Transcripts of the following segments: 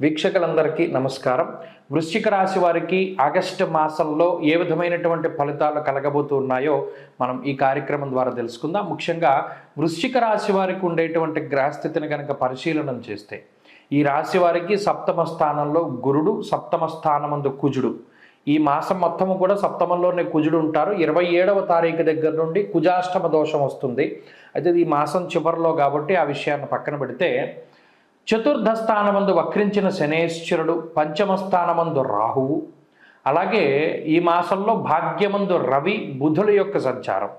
వీక్షకులందరికీ నమస్కారం. వృశ్చిక రాశి వారికి ఆగస్టు మాసంలో ఏ విధమైనటువంటి ఫలితాలు కలగబోతున్నాయో మనం ఈ కార్యక్రమం ద్వారా తెలుసుకుందాం. ముఖ్యంగా వృశ్చిక రాశి వారికి ఉండేటువంటి గ్రహస్థితిని కనుక పరిశీలనం చేస్తే ఈ రాశి వారికి సప్తమ స్థానంలో గురుడు సప్తమ స్థానమందు కుజుడు. ఈ మాసం మొత్తము కూడా సప్తమంలోనే కుజుడు ఉంటారు. ఇరవై ఏడవ తారీఖు దగ్గర నుండి కుజాష్టమ దోషం వస్తుంది. అయితే ఈ మాసం చివరిలో కాబట్టి ఆ విషయాన్ని పక్కన పెడితే చతుర్థ స్థానమందు వక్రించిన శనేశ్వరుడు పంచమ స్థానమందు రాహువు. అలాగే ఈ మాసంలో భాగ్యమందు రవి బుధుల యొక్క సంచారం.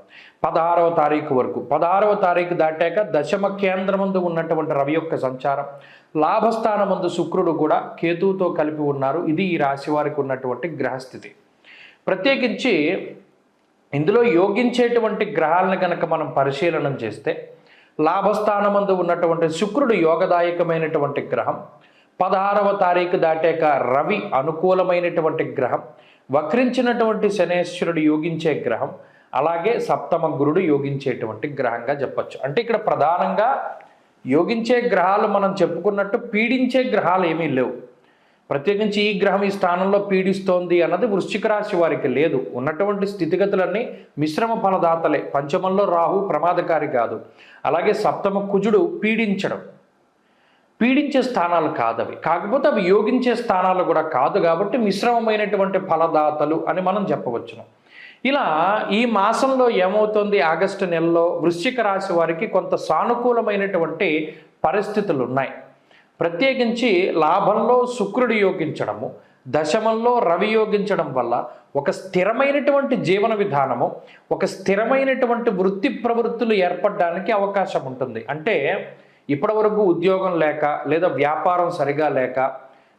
పదహారవ తారీఖు వరకు. పదహారవ తారీఖు దాటాక దశమ కేంద్రమందు ఉన్నటువంటి రవి యొక్క సంచారం. లాభస్థానమందు శుక్రుడు కూడా కేతువుతో కలిపి ఉన్నారు. ఇది ఈ రాశి వారికి ఉన్నటువంటి గ్రహస్థితి. ప్రత్యేకించి ఇందులో యోగించేటువంటి గ్రహాలను కనుక మనం పరిశీలనం చేస్తే లాభస్థానమందు ఉన్నటువంటి శుక్రుడు యోగదాయకమైనటువంటి గ్రహం. పదహారవ తారీఖు దాటాక రవి అనుకూలమైనటువంటి గ్రహం. వక్రించినటువంటి శనేశ్వరుడు యోగించే గ్రహం. అలాగే సప్తమ గురుడు యోగించేటువంటి గ్రహంగా చెప్పచ్చు. అంటే ఇక్కడ ప్రధానంగా యోగించే గ్రహాలు మనం చెప్పుకున్నట్టు పీడించే గ్రహాలు ఏమీ లేవు. ప్రత్యేకించి ఈ గ్రహం ఈ స్థానంలో పీడిస్తోంది అన్నది వృశ్చిక రాశి వారికి లేదు. ఉన్నటువంటి స్థితిగతులన్నీ మిశ్రమ ఫలదాతలే. పంచమంలో రాహు ప్రమాదకారి కాదు. అలాగే సప్తమ కుజుడు పీడించడం. పీడించే స్థానాలు కాదవి. కాకపోతే అవి యోగించే స్థానాలు కూడా కాదు కాబట్టి మిశ్రమమైనటువంటి ఫలదాతలు అని మనం చెప్పవచ్చును. ఇలా ఈ మాసంలో ఏమవుతుంది? ఆగస్టు నెలలో వృశ్చిక రాశి వారికి కొంత సానుకూలమైనటువంటి పరిస్థితులు ఉన్నాయి ప్రత్యేకించి లాభంలో శుక్రుడు యోగించడము దశమంలో రవి యోగించడం వల్ల ఒక స్థిరమైనటువంటి జీవన విధానము ఒక స్థిరమైనటువంటి వృత్తి ప్రవృత్తులు ఏర్పడడానికి అవకాశం ఉంటుంది. అంటే ఇప్పటివరకు ఉద్యోగం లేక లేదా వ్యాపారం సరిగా లేక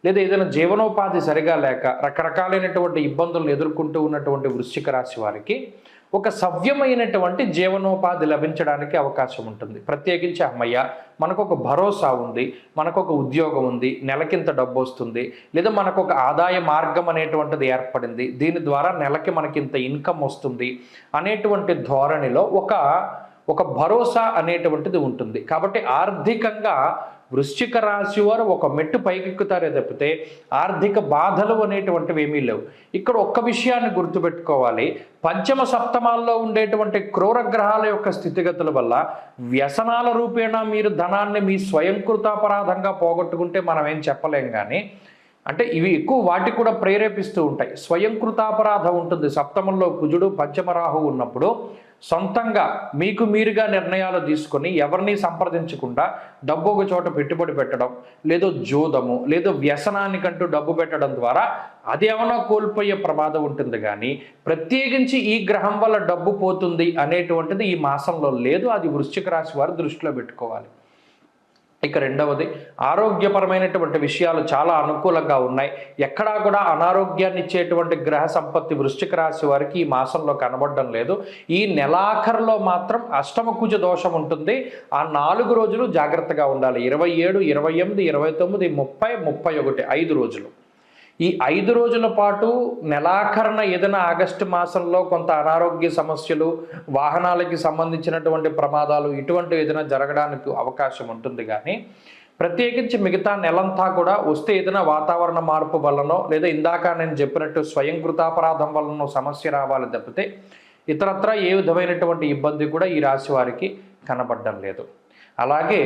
లేదా ఏదైనా జీవనోపాధి సరిగా లేక రకరకాలైనటువంటి ఇబ్బందులను ఎదుర్కొంటూ ఉన్నటువంటి వృశ్చిక రాశి వారికి ఒక సవ్యమైనటువంటి జీవనోపాధి లభించడానికి అవకాశం ఉంటుంది. ప్రత్యేకించి అమ్మయ్య మనకు ఒక భరోసా ఉంది మనకు ఒక ఉద్యోగం ఉంది నెలకింత డబ్బు వస్తుంది లేదా మనకు ఒక ఆదాయ మార్గం అనేటువంటిది ఏర్పడింది దీని ద్వారా నెలకి మనకింత ఇన్కమ్ వస్తుంది అనేటువంటి ధోరణిలో ఒక ఒక భరోసా అనేటువంటిది ఉంటుంది. కాబట్టి ఆర్థికంగా వృశ్చిక రాశి వారు ఒక మెట్టు పైకెక్కుతారే తప్పితే ఆర్థిక బాధలు అనేటువంటివి ఏమీ లేవు. ఇక్కడ ఒక్క విషయాన్ని గుర్తుపెట్టుకోవాలి. పంచమ సప్తమాల్లో ఉండేటువంటి క్రూర గ్రహాల యొక్క స్థితిగతుల వల్ల వ్యసనాల రూపేణా మీరు ధనాన్ని మీ స్వయంకృతాపరాధంగా పోగొట్టుకుంటే మనం ఏం చెప్పలేం కానీ అంటే ఇవి ఎక్కువ వాటికి కూడా ప్రేరేపిస్తూ ఉంటాయి. స్వయంకృతాపరాధం ఉంటుంది. సప్తమంలో కుజుడు పంచమరాహు ఉన్నప్పుడు సొంతంగా మీకు మీరుగా నిర్ణయాలు తీసుకొని ఎవరిని సంప్రదించకుండా డబ్బు ఒక చోట పెట్టుబడి పెట్టడం లేదో జోదము లేదో వ్యసనానికంటూ డబ్బు పెట్టడం ద్వారా అది ఏమైనా కోల్పోయే ప్రమాదం ఉంటుంది కానీ ప్రత్యేకించి ఈ గ్రహం వల్ల డబ్బు పోతుంది అనేటువంటిది ఈ మాసంలో లేదు. అది వృశ్చిక రాశి వారు దృష్టిలో పెట్టుకోవాలి. ఇక రెండవది ఆరోగ్యపరమైనటువంటి విషయాలు చాలా అనుకూలంగా ఉన్నాయి. ఎక్కడా కూడా అనారోగ్యాన్ని ఇచ్చేటువంటి గ్రహ సంపత్తి వృశ్చిక రాశి వారికి ఈ మాసంలో కనబడడం లేదు. ఈ నెలాఖరులో మాత్రం అష్టమకుజ దోషం ఉంటుంది. ఆ నాలుగు రోజులు జాగ్రత్తగా ఉండాలి. ఇరవై ఏడు ఇరవై ఎనిమిది ఇరవై తొమ్మిది ముప్పై ముప్పై ఒకటి ఐదు రోజులు. ఈ ఐదు రోజుల పాటు నెలాఖరణ ఏదైనా ఆగస్టు మాసంలో కొంత అనారోగ్య సమస్యలు వాహనాలకి సంబంధించినటువంటి ప్రమాదాలు ఇటువంటి ఏదైనా జరగడానికి అవకాశం ఉంటుంది కానీ ప్రత్యేకించి మిగతా నెలంతా కూడా వస్తే ఏదైనా వాతావరణ మార్పు వల్లనో లేదా ఇందాక నేను చెప్పినట్టు స్వయంకృతాపరాధం వల్లనో సమస్య రావాలి తప్పితే ఇతరత్రా ఏ విధమైనటువంటి ఇబ్బంది కూడా ఈ రాశి వారికి కనబడడం లేదు. అలాగే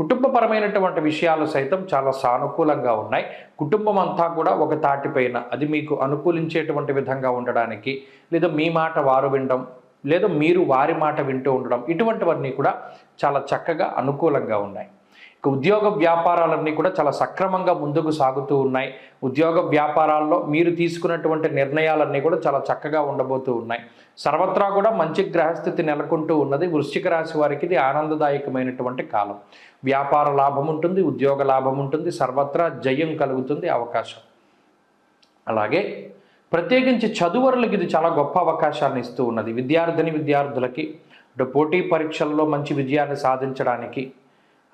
కుటుంబపరమైనటువంటి విషయాలు సైతం చాలా సానుకూలంగా ఉన్నాయి. కుటుంబం అంతా కూడా ఒక తాటిపైన అది మీకు అనుకూలించేటువంటి విధంగా ఉండడానికి లేదా మీ మాట వారు వినడం లేదా మీరు వారి మాట వింటూ ఉండడం ఇటువంటివన్నీ కూడా చాలా చక్కగా అనుకూలంగా ఉన్నాయి. ఉద్యోగ వ్యాపారాలన్నీ కూడా చాలా సక్రమంగా ముందుకు సాగుతూ ఉన్నాయి. ఉద్యోగ వ్యాపారాల్లో మీరు తీసుకున్నటువంటి నిర్ణయాలన్నీ కూడా చాలా చక్కగా ఉండబోతూ ఉన్నాయి. సర్వత్రా కూడా మంచి గ్రహస్థితి నెలకొంటూ ఉన్నది. వృశ్చిక రాశి వారికి ఇది ఆనందదాయకమైనటువంటి కాలం. వ్యాపార లాభం ఉంటుంది ఉద్యోగ లాభం ఉంటుంది సర్వత్రా జయం కలుగుతుంది అవకాశం. అలాగే ప్రత్యేకించి చదువరులకు ఇది చాలా గొప్ప అవకాశాన్ని ఇస్తూ ఉన్నది. విద్యార్థిని విద్యార్థులకి పోటీ పరీక్షల్లో మంచి విజయాన్ని సాధించడానికి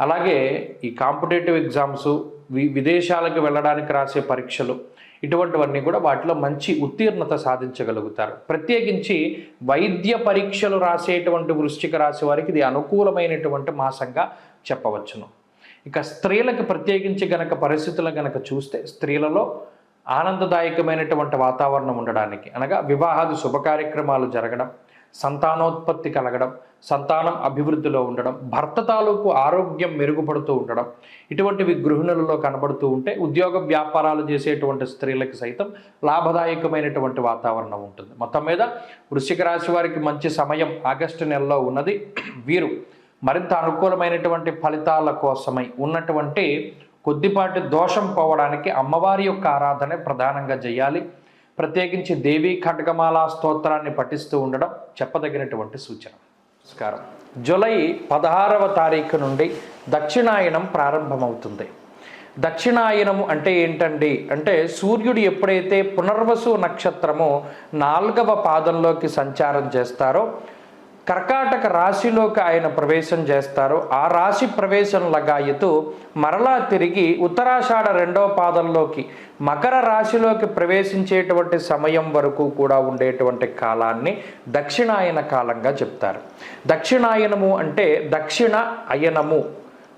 అలాగే ఈ కాంపిటేటివ్ ఎగ్జామ్స్ వి విదేశాలకు వెళ్ళడానికి రాసే పరీక్షలు ఇటువంటివన్నీ కూడా వాటిలో మంచి ఉత్తీర్ణత సాధించగలుగుతారు. ప్రత్యేకించి వైద్య పరీక్షలు రాసేటువంటి వృశ్చిక రాశి వారికి ఇది అనుకూలమైనటువంటి మాసంగా చెప్పవచ్చును. ఇక స్త్రీలకు ప్రత్యేకించి గనక పరిస్థితులు గనక చూస్తే స్త్రీలలో ఆనందదాయకమైనటువంటి వాతావరణం ఉండడానికి అనగా వివాహాది శుభ కార్యక్రమాలు జరగడం సంతానోత్పత్తి కలగడం సంతానం అభివృద్ధిలో ఉండడం భర్త తాలూకు ఆరోగ్యం మెరుగుపడుతూ ఉండడం ఇటువంటివి గృహిణులలో కనబడుతూ ఉంటే ఉద్యోగ వ్యాపారాలు చేసేటువంటి స్త్రీలకు సైతం లాభదాయకమైనటువంటి వాతావరణం ఉంటుంది. మొత్తం మీద వృశ్చిక రాశి వారికి మంచి సమయం ఆగస్టు నెలలో ఉన్నది. వీరు మరింత అనుకూలమైనటువంటి ఫలితాల కోసమై ఉన్నటువంటి కొద్దిపాటి దోషం పోవడానికి అమ్మవారి యొక్క ఆరాధన ప్రధానంగా చేయాలి. ప్రత్యేకించి దేవీ ఖడ్గమాల స్తోత్రాన్ని పఠిస్తూ ఉండడం చెప్పదగినటువంటి సూచన. నమస్కారం. జూలై పదహారవ తారీఖు నుండి దక్షిణాయనం ప్రారంభమవుతుంది. దక్షిణాయనం అంటే ఏంటండి? అంటే సూర్యుడు ఎప్పుడైతే పునర్వసు నక్షత్రము నాలుగవ పాదంలోకి సంచారం చేస్తారో కర్కాటక రాశిలోకి ఆయన ప్రవేశం చేస్తారు. ఆ రాశి ప్రవేశం లగాయతు మరలా తిరిగి ఉత్తరాషాఢ రెండో పాదంలోకి మకర రాశిలోకి ప్రవేశించేటువంటి సమయం వరకు కూడా ఉండేటువంటి కాలాన్ని దక్షిణాయన కాలంగా చెప్తారు. దక్షిణాయనము అంటే దక్షిణ అయనము.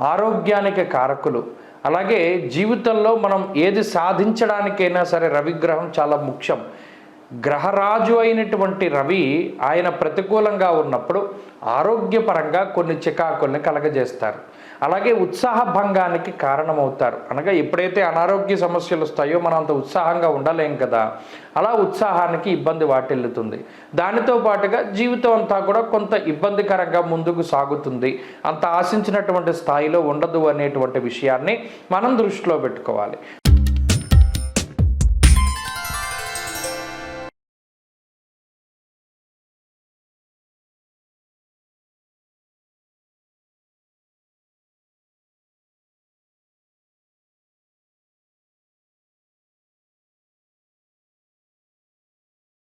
ఆరోగ్యానికి కారకులు. అలాగే జీవితంలో మనం ఏది సాధించడానికైనా సరే రవిగ్రహం చాలా ముఖ్యం. గ్రహరాజు అయినటువంటి రవి ఆయన ప్రతికూలంగా ఉన్నప్పుడు ఆరోగ్యపరంగా కొన్ని చికాకుల్ని కలగజేస్తారు. అలాగే ఉత్సాహ భంగానికి కారణమవుతారు. అనగా ఎప్పుడైతే అనారోగ్య సమస్యలు వస్తాయో మనం అంత ఉత్సాహంగా ఉండలేం కదా. అలా ఉత్సాహానికి ఇబ్బంది వాటిల్లుతుంది. దానితో పాటుగా జీవితం అంతా కూడా కొంత ఇబ్బందికరంగా ముందుకు సాగుతుంది. అంత ఆశించినటువంటి స్థాయిలో ఉండదు అనేటువంటి విషయాన్ని మనం దృష్టిలో పెట్టుకోవాలి.